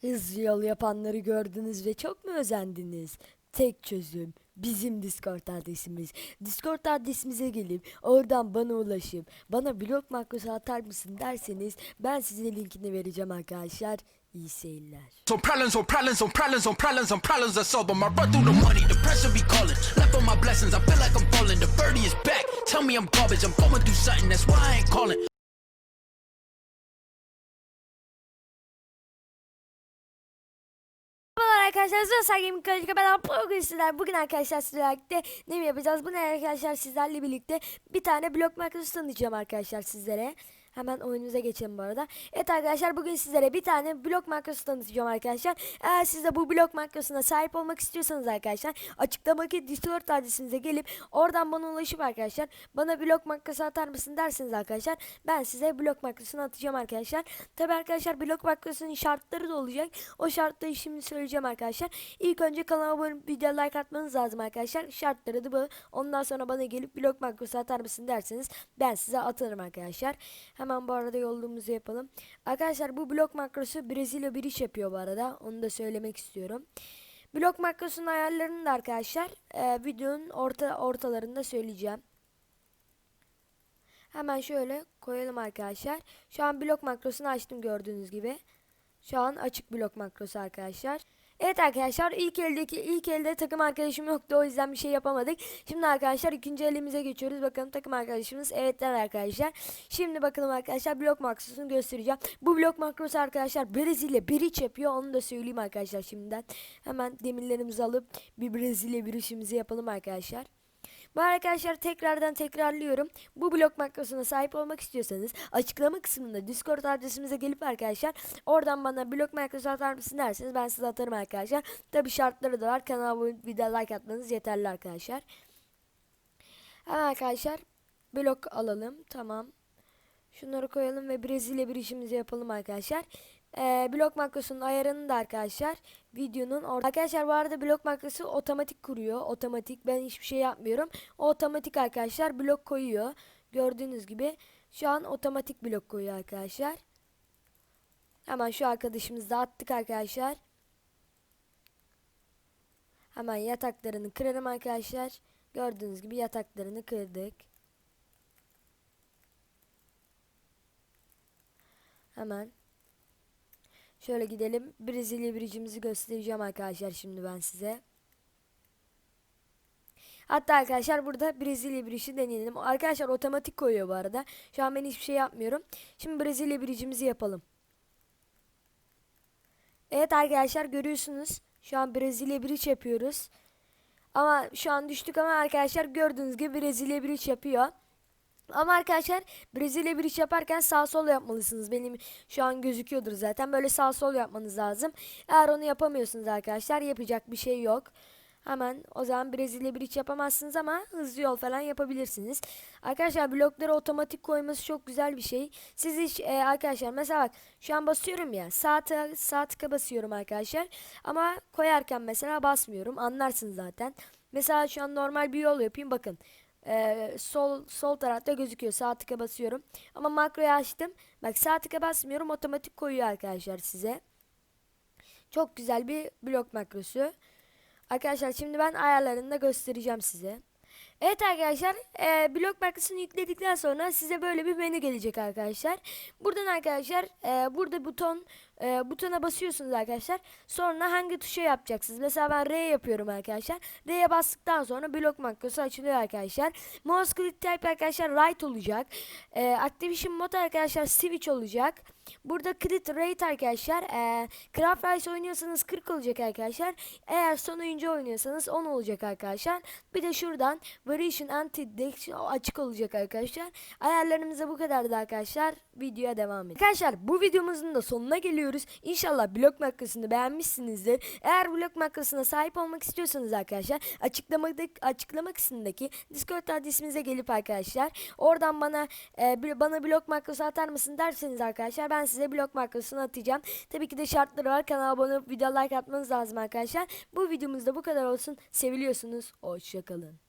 Hızlı yol yapanları gördünüz ve çok mu özendiniz? Tek çözüm bizim Discord adresimiz. Discord adresimize gelip oradan bana ulaşıp bana blok makrosu atar mısın derseniz ben size linkini vereceğim arkadaşlar. İyi seyirler. On problems, on problems, on problems, on problems, on problems I solve 'em. I run through the money, the pressure be calling. Left on my blessings, I feel like I'm falling. The birdie is back. Tell me I'm garbage, I'm going through something, that's why I ain't calling. Arkadaşlar, Zösa Gaming Kalite ben sizler. Bugün arkadaşlar sizlerle birlikte ne yapacağız? Bugün arkadaşlar sizlerle birlikte bir tane blok makrosu tanıtacağım arkadaşlar sizlere. Hemen oyunumuza geçelim bu arada. Evet arkadaşlar bugün sizlere bir tane blok makrosu tanıtacağım arkadaşlar. Eğer siz de bu blok makrosuna sahip olmak istiyorsanız arkadaşlar açıklamadaki Discord adresimize gelip oradan bana ulaşıp arkadaşlar bana blok makrosu atar mısın derseniz arkadaşlar ben size blok makrosunu atacağım arkadaşlar. Tabi arkadaşlar blok makrosunun şartları da olacak. O şartları şimdi söyleyeceğim arkadaşlar. İlk önce kanalıma abone olup video like atmanız lazım arkadaşlar. Şartları da bu. Ondan sonra bana gelip blok makrosu atar mısın derseniz ben size atarım arkadaşlar. Hemen bu arada yolluğumuzu yapalım. Arkadaşlar bu blok makrosu Brezilya bir iş yapıyor bu arada. Onu da söylemek istiyorum. Blok makrosunun ayarlarını da arkadaşlar e, videonun orta ortalarında söyleyeceğim. Hemen şöyle koyalım arkadaşlar. Şu an blok makrosunu açtım gördüğünüz gibi. Şu an açık blok makrosu arkadaşlar. Evet arkadaşlar ilk eldeki ilk elde takım arkadaşım yoktu o yüzden bir şey yapamadık. Şimdi arkadaşlar ikinci elimize geçiyoruz. Bakalım takım arkadaşımız evetler arkadaşlar. Şimdi bakalım arkadaşlar blok makrosunu göstereceğim. Bu blok makrosu arkadaşlar Brezilya bir iç yapıyor onu da söyleyeyim arkadaşlar şimdiden. Hemen demirlerimizi alıp bir Brezilya bir işimizi yapalım arkadaşlar. Bu arkadaşlar tekrardan tekrarlıyorum. Bu blok makrosuna sahip olmak istiyorsanız açıklama kısmında Discord adresimize gelip arkadaşlar oradan bana blok makrosu atar mısın derseniz ben size atarım arkadaşlar. Tabi şartları da var. Kanala abone video like atmanız yeterli arkadaşlar. Hemen arkadaşlar blok alalım. Tamam. Şunları koyalım ve Brezilya bir işimizi yapalım arkadaşlar. Ee, blok makrosunun ayarını da arkadaşlar videonun orada. Arkadaşlar bu arada blok makrosu otomatik kuruyor. Otomatik ben hiçbir şey yapmıyorum. O otomatik arkadaşlar blok koyuyor. Gördüğünüz gibi şu an otomatik blok koyuyor arkadaşlar. Hemen şu arkadaşımızı da attık arkadaşlar. Hemen yataklarını kırarım arkadaşlar. Gördüğünüz gibi yataklarını kırdık. Hemen Şöyle gidelim. Brezilya biricimizi göstereceğim arkadaşlar şimdi ben size. Hatta arkadaşlar burada Brezilya birişi deneyelim. Arkadaşlar otomatik koyuyor bu arada. Şu an ben hiçbir şey yapmıyorum. Şimdi Brezilya biricimizi yapalım. Evet arkadaşlar görüyorsunuz. Şu an Brezilya biriç yapıyoruz. Ama şu an düştük ama arkadaşlar gördüğünüz gibi Brezilya biriç yapıyor. Ama arkadaşlar Brezilya bir iş yaparken sağ sol yapmalısınız. Benim şu an gözüküyordur zaten. Böyle sağ sol yapmanız lazım. Eğer onu yapamıyorsunuz arkadaşlar yapacak bir şey yok. Hemen o zaman Brezilya bir iş yapamazsınız ama hızlı yol falan yapabilirsiniz. Arkadaşlar blokları otomatik koyması çok güzel bir şey. Siz hiç e, arkadaşlar mesela bak şu an basıyorum ya sağ, tığa, sağ tıka basıyorum arkadaşlar. Ama koyarken mesela basmıyorum anlarsınız zaten. Mesela şu an normal bir yol yapayım bakın. Ee, sol sol tarafta gözüküyor. Sağ tıka basıyorum. Ama makroyu açtım. Bak sağ tıka basmıyorum. Otomatik koyuyor arkadaşlar size. Çok güzel bir blok makrosu. Arkadaşlar şimdi ben ayarlarını da göstereceğim size. Evet arkadaşlar e, blok makrosunu yükledikten sonra size böyle bir menü gelecek arkadaşlar. Buradan arkadaşlar e, burada buton e, butona basıyorsunuz arkadaşlar. Sonra hangi tuşa yapacaksınız? Mesela ben R yapıyorum arkadaşlar. R'ye bastıktan sonra blok makrosu açılıyor arkadaşlar. Mouse click type arkadaşlar right olacak. E, Activation mode arkadaşlar switch olacak. Burada crit rate arkadaşlar. E, Craft Rice oynuyorsanız 40 olacak arkadaşlar. Eğer son oyuncu oynuyorsanız 10 olacak arkadaşlar. Bir de şuradan Variation Anti Detection açık olacak arkadaşlar. Ayarlarımız da bu kadardı arkadaşlar. Videoya devam edelim. Arkadaşlar bu videomuzun da sonuna geliyoruz. İnşallah blok makrosunu beğenmişsinizdir. Eğer blok makrosuna sahip olmak istiyorsanız arkadaşlar açıklamadaki açıklama kısmındaki Discord adresimize gelip arkadaşlar oradan bana e, bana blok makrosu atar mısın derseniz arkadaşlar ben size blok makrosunu atacağım. Tabii ki de şartları var. Kanala abone olup video like atmanız lazım arkadaşlar. Bu videomuzda bu kadar olsun. Seviliyorsunuz. Hoşçakalın.